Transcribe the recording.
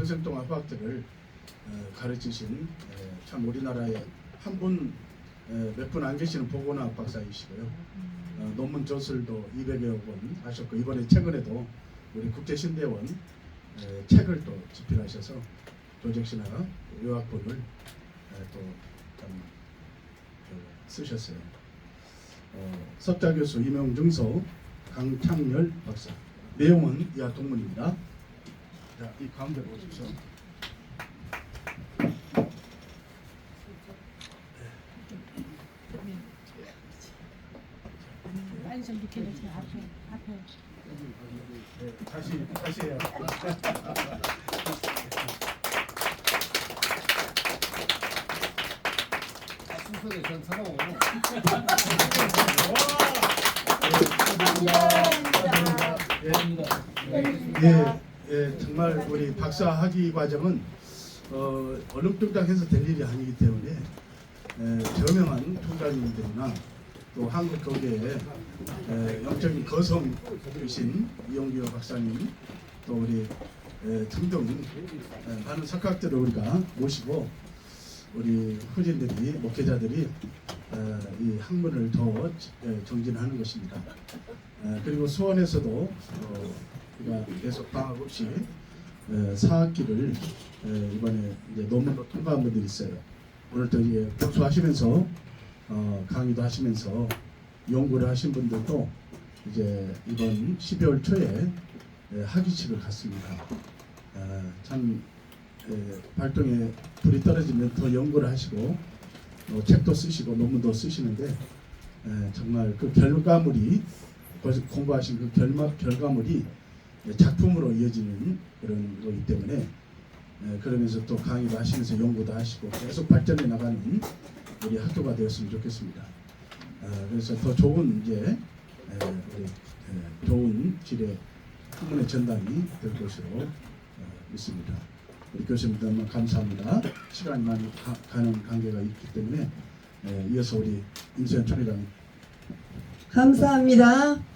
평생 동안 화학들을 어, 가르치신 에, 참 우리나라에 한 분 몇 분 안 계시는 보건학 박사이시고요. 어, 논문 저술도 200여 권 하셨고 이번에 최근에도 우리 국제신대원 에, 책을 또 집필하셔서 조정신화 요학본을 또참 쓰셨어요. 어, 석자 교수 임용중서 강창열 박사 내용은 이하 동문입니다. 자, 이. 빨리 좀. 앞에 앞에. 네, 다시 다시 해요. 순서대 전사라고 예, 예, 정말 우리 박사 학위 과정은 어, 얼렁뚱땅해서 될 일이 아니기 때문에 에, 저명한 총장님들이나 또 한국 교계의 에, 영적인 거성이신 이용규 박사님 또 우리 에, 등등 에, 많은 석학들을 우리가 모시고 우리 후진들이 목회자들이 에, 이 학문을 더 에, 정진하는 것입니다. 에, 그리고 수원에서도 어, 계속 방학 없이 에, 사학기를 에, 이번에 이제 논문도 통과한 분들이 있어요. 오늘도 이제 교수하시면서 어, 강의도 하시면서 연구를 하신 분들도 이제 이번 12월 초에 에, 학위식을 갔습니다. 아, 참 에, 발동에 불이 떨어지면 더 연구를 하시고 어, 책도 쓰시고 논문도 쓰시는데 에, 정말 그 결과물이 공부하신 그 결마, 결과물이 작품으로 이어지는 그런 거기 때문에 에, 그러면서 또 강의도 하시면서 연구도 하시고 계속 발전해 나가는 우리 학교가 되었으면 좋겠습니다. 아, 그래서 더 좋은 이제 에, 우리 에, 좋은 질의 학문의 전당이 될 것으로 어, 믿습니다. 우리 교수님들 너무 감사합니다. 시간이 많이 가, 가는 관계가 있기 때문에 에, 이어서 우리 임수현 총회장 감사합니다.